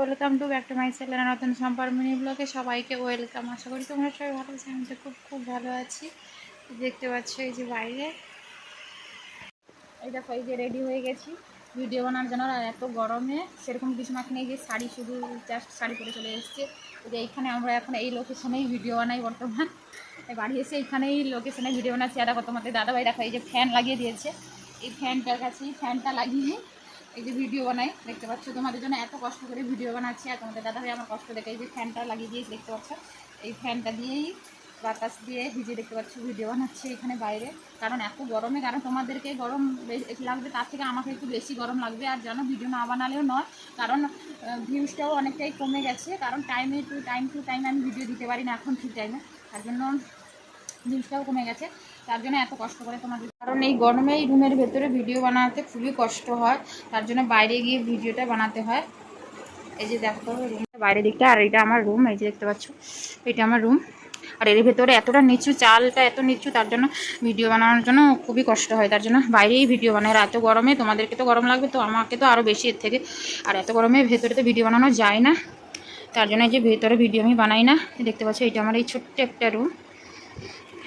Welcome to back to my channel, নতুন সম্পর্ক mini ব্লগে সবাইকে ওয়েলকাম। আশা করি তোমরা সবাই ভালো আছো, আমি তো খুব খুব ভালো আছি। দেখতে পাচ্ছ এই যে বাইরে। এই দেখো, এই যে রেডি হয়ে গেছি ভিডিও বানার জন্য, আর এত গরমে সেরকম কিছু মাখি নেই যে শাড়ি শুধু জাস্ট শাড়ি পরে চলে এসেছে। যে এইখানে আমরা এখন এই লোকেশনেই ভিডিও বানাই বর্তমান। বাড়ি এসে এইখানেই লোকেশনে ভিডিও বানাচ্ছি। আর দেখো, তোমাদের দাদাভাই দেখো, এই যে ফ্যান লাগিয়ে দিয়েছে। এই ফ্যানটার কাছেই ফ্যানটা লাগিয়ে এই যে ভিডিও বানাই, দেখতে পাচ্ছ? তোমাদের জন্য এত কষ্ট করে ভিডিও বানাচ্ছি আর তোমাদের দাদা ভাই আমার কষ্ট দেখে এই যে ফ্যানটা লাগিয়ে দিয়েছে, দেখতে পাচ্ছ? এই ফ্যানটা দিয়েই বাতাস দিয়ে ভিজে দেখতে পাচ্ছ ভিডিও বানাচ্ছে এখানে বাইরে। কারণ এত গরমে, কারণ তোমাদেরকে গরম লাগবে, তার থেকে আমাকে একটু বেশি গরম লাগবে। আর যেন ভিডিও না বানালেও নয়, কারণ ভিউজটাও অনেকটাই কমে গেছে। কারণ টাইমে টু টাইম টু টাইম আমি ভিডিও দিতে পারি না এখন ঠিক টাইমে তার জন্য ভিউজটাও কমে গেছে। তার জন্য এত কষ্ট করে তোমাদের কারণ এই গরমে এই রুমের ভেতরে ভিডিও বানাতে খুবই কষ্ট হয়। তার জন্য বাইরে গিয়ে ভিডিওটা বানাতে হয়। এই যে দেখো রুমের বাইরের দিকটা, আর এটা আমার রুম, এই যে দেখতে পাচ্ছ, এটা আমার রুম। আর এর ভেতরে এতটা নিচু, চালটা এত নিচু, তার জন্য ভিডিও বানানোর জন্য খুবই কষ্ট হয়। তার জন্য বাইরেই ভিডিও বানায় আর এত গরমে তোমাদেরকে তো গরম লাগবে, তো আমাকে তো আরও বেশি এর থেকে। আর এত গরমে ভেতরে তো ভিডিও বানানো যায় না। তার জন্য এই যে ভেতরে ভিডিও আমি বানাই না। দেখতে পাচ্ছ, এটা আমার এই ছোট্ট একটা রুম।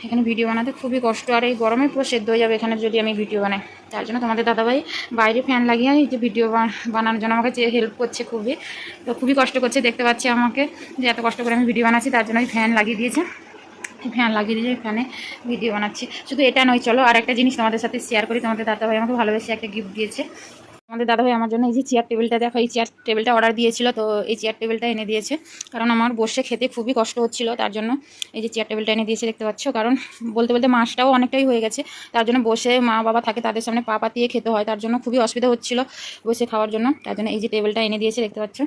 এখানে ভিডিও বানাতে খুবই কষ্ট। আর এই গরমে পুরো সেদ্ধ হয়ে যাবে এখানে যদি আমি ভিডিও বানাই। তার জন্য তোমাদের দাদাভাই বাইরে ফ্যান লাগিয়ে এই যে ভিডিও বানানোর জন্য আমাকে যে হেল্প করছে খুবই। তো খুবই কষ্ট করছে, দেখতে পাচ্ছি আমাকে যে এত কষ্ট করে আমি ভিডিও বানাচ্ছি, তার জন্য ফ্যান লাগিয়ে দিয়েছে। ফ্যান লাগিয়ে দিয়ে ফ্যানে ভিডিও বানাচ্ছি। শুধু এটা নয়, চলো আর একটা জিনিস তোমাদের সাথে শেয়ার করি। তোমাদের দাদাভাই আমাকে ভালোবেসে একটা গিফট দিয়েছে। আমাদের দাদাভাই আমার জন্য এই যে চেয়ার টেবিলটা দেখো, এই চেয়ার টেবিলটা অর্ডার দিয়েছিল, তো এই চেয়ার টেবিলটা এনে দিয়েছে। কারণ আমার বসে খেতে খুবই কষ্ট হচ্ছিল, তার জন্য এই যে চেয়ার টেবিলটা এনে দিয়েছে দেখতে পাচ্ছ। কারণ বলতে বলতে মাসটাও অনেকটাই হয়ে গেছে, তার জন্য বসে মা বাবা থাকে, তাদের সামনে পা পাতিয়ে খেতে হয়, তার জন্য খুবই অসুবিধা হচ্ছিল বসে খাওয়ার জন্য, তার জন্য এই যে টেবিলটা এনে দিয়েছে দেখতে পাচ্ছ।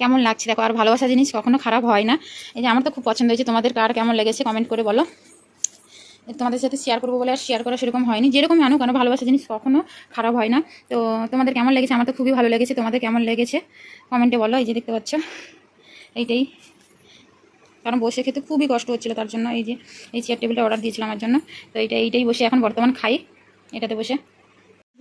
কেমন লাগছে দেখো, আর ভালোবাসা জিনিস কখনো খারাপ হয় না। এই যে আমার তো খুব পছন্দ হয়েছে, তোমাদের কার কেমন লেগেছে কমেন্ট করে বলো। তোমাদের সাথে শেয়ার করব বলে আর শেয়ার করা সেরকম হয়নি। যেরকম আনো কেন ভালোবাসা জিনিস কখনো খারাপ হয় না। তো তোমাদের কেমন লেগেছে? আমার তো খুবই ভালো লেগেছে। তোমাদের কেমন লেগেছে? কমেন্টে বলো, এই যে দেখতে পাচ্ছ। এইটাই। কারণ বসে খেতে খুবই কষ্ট হচ্ছিল তার জন্য। এই যে, এই চেয়ার টেবিলটা অর্ডার দিয়েছিলাম আমার জন্য। তো এইটা, এইটাই বসে এখন বর্তমান খাই। এটাতে বসে।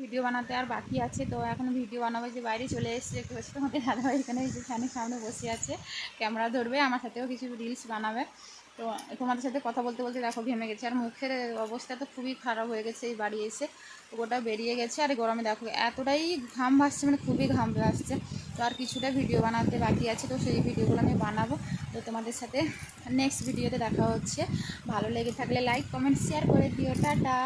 ভিডিও বানাতে আর বাকি আছে। তো এখন ভিডিও বানাবো যে বাইরে চলে এসেছে। একটু বসে তোমাদের দাদাভাই এখানে এই যে ফ্যানের সামনে বসে আছে। ক্যামেরা ধরবে, আমার সাথেও কিছু রিলস বানাবে। তো তোমাদের সাথে কথা বলতে বলতে দেখো ঘেমে গেছে। আর মুখের অবস্থা তো খুবই খারাপ হয়ে গেছে এই বাড়ি এসে। ওটা বেরিয়ে গেছে আর গরমে দেখো এতটাই ঘাম ভাসছে মানে খুবই ঘাম ভাসছে। তো আর কিছুটা ভিডিও বানাতে বাকি আছে, তো সেই ভিডিওগুলো আমি বানাবো। তো তোমাদের সাথে নেক্সট ভিডিওতে দেখা হচ্ছে। ভালো লেগে থাকলে লাইক কমেন্ট শেয়ার করে দিও। টাটা।